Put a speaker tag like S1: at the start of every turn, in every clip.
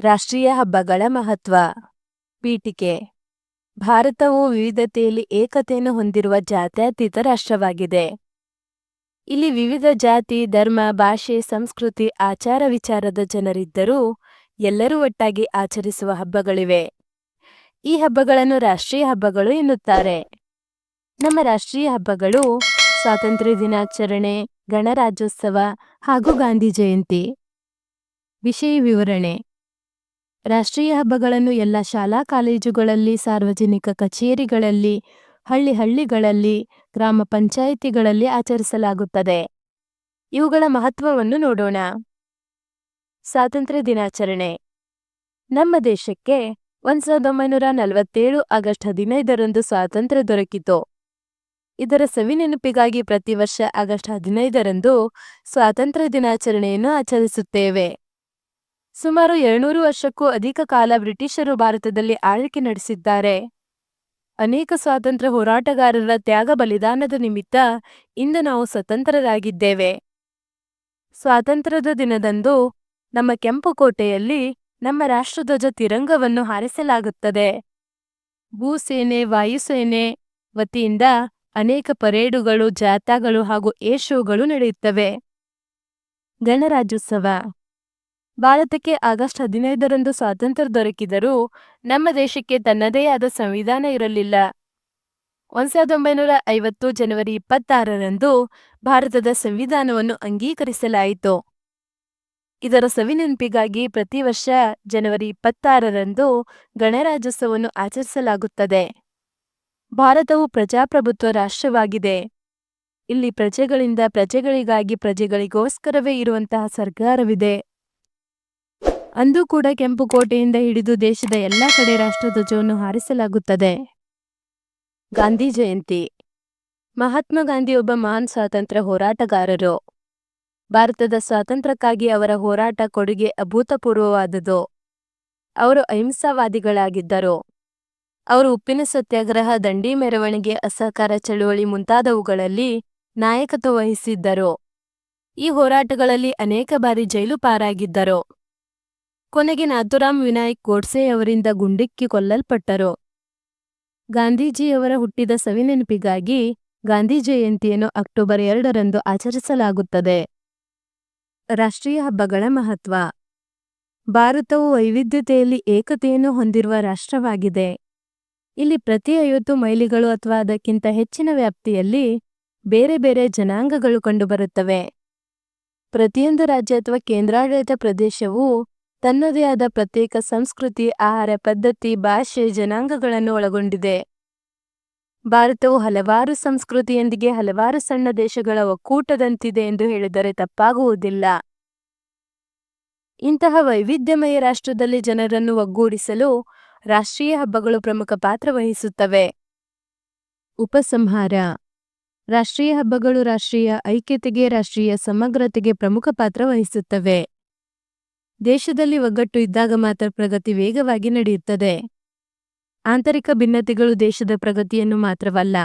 S1: ರಾಷ್ಟ್ರೀಯ ಹಬ್ಬಗಳ ಮಹತ್ವ. ಪೀಠಿಕೆ. ಭಾರತವು ವಿವಿಧತೆಯಲ್ಲಿ ಏಕತೆಯನ್ನು ಹೊಂದಿರುವ ಜಾತ್ಯತೀತ ರಾಷ್ಟ್ರವಾಗಿದೆ. ಇಲ್ಲಿ ವಿವಿಧ ಜಾತಿ, ಧರ್ಮ, ಭಾಷೆ, ಸಂಸ್ಕೃತಿ, ಆಚಾರ ವಿಚಾರದ ಜನರಿದ್ದರೂ ಎಲ್ಲರೂ ಒಟ್ಟಾಗಿ ಆಚರಿಸುವ ಹಬ್ಬಗಳಿವೆ. ಈ ಹಬ್ಬಗಳನ್ನು ರಾಷ್ಟ್ರೀಯ ಹಬ್ಬಗಳು ಎನ್ನುತ್ತಾರೆ. ನಮ್ಮ ರಾಷ್ಟ್ರೀಯ ಹಬ್ಬಗಳು ಸ್ವಾತಂತ್ರ್ಯ ದಿನಾಚರಣೆ, ಗಣರಾಜ್ಯೋತ್ಸವ ಹಾಗೂ ಗಾಂಧಿ ಜಯಂತಿ. ವಿಷಯ ವಿವರಣೆ. ರಾಷ್ಟ್ರೀಯ ಹಬ್ಬಗಳನ್ನು ಎಲ್ಲ ಶಾಲಾ ಕಾಲೇಜುಗಳಲ್ಲಿ, ಸಾರ್ವಜನಿಕ ಕಚೇರಿಗಳಲ್ಲಿ, ಹಳ್ಳಿ ಹಳ್ಳಿಗಳಲ್ಲಿ, ಗ್ರಾಮ ಪಂಚಾಯಿತಿಗಳಲ್ಲಿ ಆಚರಿಸಲಾಗುತ್ತದೆ. ಇವುಗಳ ಮಹತ್ವವನ್ನು ನೋಡೋಣ. ಸ್ವಾತಂತ್ರ್ಯ ದಿನಾಚರಣೆ. ನಮ್ಮ ದೇಶಕ್ಕೆ ಒಂದು ಸಾವಿರದ ಒಂಬೈನೂರ ನಲವತ್ತೇಳು ಆಗಸ್ಟ್ ಹದಿನೈದರಂದು ಸ್ವಾತಂತ್ರ್ಯ ದೊರಕಿತು. ಇದರ ಸವಿ ನೆನಪಿಗಾಗಿ ಪ್ರತಿ ವರ್ಷ ಆಗಸ್ಟ್ ಹದಿನೈದರಂದು ಸ್ವಾತಂತ್ರ್ಯ ದಿನಾಚರಣೆಯನ್ನು ಆಚರಿಸುತ್ತೇವೆ. ಸುಮಾರು ಎರಡ್ನೂರು ವರ್ಷಕ್ಕೂ ಅಧಿಕ ಕಾಲ ಬ್ರಿಟಿಷರು ಭಾರತದಲ್ಲಿ ಆಳ್ವಿಕೆ ನಡೆಸಿದ್ದಾರೆ. ಅನೇಕ ಸ್ವಾತಂತ್ರ್ಯ ಹೋರಾಟಗಾರರ ತ್ಯಾಗ ಬಲಿದಾನದ ನಿಮಿತ್ತ ಇಂದು ನಾವು ಸ್ವತಂತ್ರರಾಗಿದ್ದೇವೆ. ಸ್ವಾತಂತ್ರ್ಯದ ದಿನದಂದು ನಮ್ಮ ಕೆಂಪು ಕೋಟೆಯಲ್ಲಿ ನಮ್ಮ ರಾಷ್ಟ್ರಧ್ವಜ ತಿರಂಗವನ್ನು ಹಾರಿಸಲಾಗುತ್ತದೆ. ಭೂಸೇನೆ, ವಾಯುಸೇನೆ ವತಿಯಿಂದ ಅನೇಕ ಪರೇಡುಗಳು, ಜಾಥಾಗಳು ಹಾಗೂ ಏರ್ ಶೋಗಳು ನಡೆಯುತ್ತವೆ. ಗಣರಾಜ್ಯೋತ್ಸವ ಭಾರತಕ್ಕೆ ಆಗಸ್ಟ್ ಹದಿನೈದರಂದು ಸ್ವಾತಂತ್ರ್ಯ ದೊರಕಿದರೂ ನಮ್ಮ ದೇಶಕ್ಕೆ ತನ್ನದೇ ಆದ ಸಂವಿಧಾನ ಇರಲಿಲ್ಲ. ಒಂದು ಸಾವಿರದ ಒಂಬೈನೂರ ಐವತ್ತು ಜನವರಿ ಇಪ್ಪತ್ತಾರರಂದು ಭಾರತದ ಸಂವಿಧಾನವನ್ನು ಅಂಗೀಕರಿಸಲಾಯಿತು. ಇದರ ಸವಿನೆನಪಿಗಾಗಿ ಪ್ರತಿ ವರ್ಷ ಜನವರಿ ಇಪ್ಪತ್ತಾರರಂದು ಗಣರಾಜ್ಯೋತ್ಸವವನ್ನು ಆಚರಿಸಲಾಗುತ್ತದೆ. ಭಾರತವು ಪ್ರಜಾಪ್ರಭುತ್ವ ರಾಷ್ಟ್ರವಾಗಿದೆ. ಇಲ್ಲಿ ಪ್ರಜೆಗಳಿಂದ ಪ್ರಜೆಗಳಿಗಾಗಿ ಪ್ರಜೆಗಳಿಗೋಸ್ಕರವೇ ಇರುವಂತಹ ಸರ್ಕಾರವಿದೆ. ಅಂದು ಕೂಡ ಕೆಂಪು ಕೋಟೆಯಿಂದ ಹಿಡಿದು ದೇಶದ ಎಲ್ಲ ಕಡೆ ರಾಷ್ಟ್ರಧ್ವಜವನ್ನು ಹಾರಿಸಲಾಗುತ್ತದೆ. ಗಾಂಧಿ ಜಯಂತಿ. ಮಹಾತ್ಮ ಗಾಂಧಿ ಒಬ್ಬ ಮಹಾನ್ ಸ್ವಾತಂತ್ರ್ಯ ಹೋರಾಟಗಾರರು. ಭಾರತದ ಸ್ವಾತಂತ್ರ್ಯಕ್ಕಾಗಿ ಅವರ ಹೋರಾಟ ಕೊಡುಗೆ ಅಭೂತಪೂರ್ವವಾದುದು. ಅವರು ಅಹಿಂಸಾವಾದಿಗಳಾಗಿದ್ದರು. ಅವರು ಉಪ್ಪಿನ ಸತ್ಯಾಗ್ರಹ, ದಂಡಿ ಮೆರವಣಿಗೆ, ಅಸಹಕಾರ ಚಳುವಳಿ ಮುಂತಾದವುಗಳಲ್ಲಿ ನಾಯಕತ್ವ ವಹಿಸಿದ್ದರು. ಈ ಹೋರಾಟಗಳಲ್ಲಿ ಅನೇಕ ಬಾರಿ ಜೈಲು ಪಾರಾಗಿದ್ದರು. ಕೊನೆಗೆ ನಾಥುರಾಮ್ ವಿನಾಯಕ್ ಗೋಡ್ಸೆ ಅವರಿಂದ ಗುಂಡಿಕ್ಕಿ ಕೊಲ್ಲಲ್ಪಟ್ಟರು. ಗಾಂಧೀಜಿಯವರ ಹುಟ್ಟಿದ ಸವಿನೆನಪಿಗಾಗಿ ಗಾಂಧಿ ಜಯಂತಿಯನ್ನು ಅಕ್ಟೋಬರ್ ಎರಡರಂದು ಆಚರಿಸಲಾಗುತ್ತದೆ. ರಾಷ್ಟ್ರೀಯ ಹಬ್ಬಗಳ ಮಹತ್ವ. ಭಾರತವು ವೈವಿಧ್ಯತೆಯಲ್ಲಿ ಏಕತೆಯನ್ನು ಹೊಂದಿರುವ ರಾಷ್ಟ್ರವಾಗಿದೆ. ಇಲ್ಲಿ ಪ್ರತಿ ಐವತ್ತು ಮೈಲಿಗಳು ಅಥವಾ ಅದಕ್ಕಿಂತ ಹೆಚ್ಚಿನ ವ್ಯಾಪ್ತಿಯಲ್ಲಿ ಬೇರೆ ಬೇರೆ ಜನಾಂಗಗಳು ಕಂಡುಬರುತ್ತವೆ. ಪ್ರತಿಯೊಂದು ರಾಜ್ಯ ಅಥವಾ ಕೇಂದ್ರಾಡಳಿತ ಪ್ರದೇಶವು ತನ್ನದೇ ಆದ ಪ್ರತ್ಯೇಕ ಸಂಸ್ಕೃತಿ, ಆಹಾರ, ಪದ್ಧತಿ, ಭಾಷೆ, ಜನಾಂಗಗಳನ್ನು ಒಳಗೊಂಡಿದೆ. ಭಾರತವು ಹಲವಾರು ಸಂಸ್ಕೃತಿಯೊಂದಿಗೆ ಹಲವಾರು ಸಣ್ಣ ದೇಶಗಳ ಒಕ್ಕೂಟದಂತಿದೆ ಎಂದು ಹೇಳಿದರೆ ತಪ್ಪಾಗುವುದಿಲ್ಲ. ಇಂತಹ ವೈವಿಧ್ಯಮಯ ರಾಷ್ಟ್ರದಲ್ಲಿ ಜನರನ್ನು ಒಗ್ಗೂಡಿಸಲು ರಾಷ್ಟ್ರೀಯ ಹಬ್ಬಗಳು ಪ್ರಮುಖ ಪಾತ್ರ ವಹಿಸುತ್ತವೆ. ಉಪಸಂಹಾರ. ರಾಷ್ಟ್ರೀಯ ಹಬ್ಬಗಳು ರಾಷ್ಟ್ರೀಯ ಐಕ್ಯತೆಗೆ, ರಾಷ್ಟ್ರೀಯ ಸಮಗ್ರತೆಗೆ ಪ್ರಮುಖ ಪಾತ್ರ ವಹಿಸುತ್ತವೆ. ದೇಶದಲ್ಲಿ ಒಗ್ಗಟ್ಟು ಇದ್ದಾಗ ಮಾತ್ರ ಪ್ರಗತಿ ವೇಗವಾಗಿ ನಡೆಯುತ್ತದೆ. ಆಂತರಿಕ ಭಿನ್ನತೆಗಳು ದೇಶದ ಪ್ರಗತಿಯನ್ನು ಮಾತ್ರವಲ್ಲ,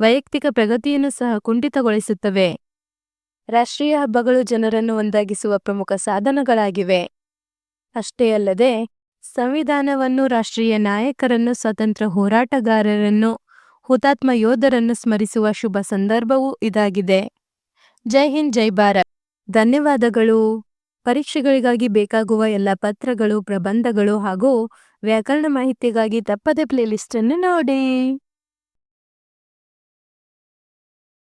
S1: ವೈಯಕ್ತಿಕ ಪ್ರಗತಿಯನ್ನು ಸಹ ಕುಂಠಿತಗೊಳಿಸುತ್ತವೆ. ರಾಷ್ಟ್ರೀಯ ಹಬ್ಬಗಳು ಜನರನ್ನು ಒಂದಾಗಿಸುವ ಪ್ರಮುಖ ಸಾಧನಗಳಾಗಿವೆ. ಅಷ್ಟೇ ಅಲ್ಲದೆ, ಸಂವಿಧಾನವನ್ನು ರಾಷ್ಟ್ರೀಯ ನಾಯಕರನ್ನು, ಸ್ವತಂತ್ರ ಹೋರಾಟಗಾರರನ್ನು, ಹುತಾತ್ಮ ಯೋಧರನ್ನು ಸ್ಮರಿಸುವ ಶುಭ ಸಂದರ್ಭವೂ ಇದಾಗಿದೆ. ಜೈ ಹಿಂದ್, ಜೈ ಭಾರತ್. ಧನ್ಯವಾದಗಳು. ಪರೀಕ್ಷೆಗಳಿಗಾಗಿ ಬೇಕಾಗುವ ಎಲ್ಲ ಪತ್ರಗಳು ಪ್ರಬಂಧಗಳು ಹಾಗೂ ವ್ಯಾಕರಣ ಮಾಹಿತಿಗಾಗಿ ತಪ್ಪದೆ ಪ್ಲೇಲಿಸ್ಟನ್ನು ನೋಡಿ.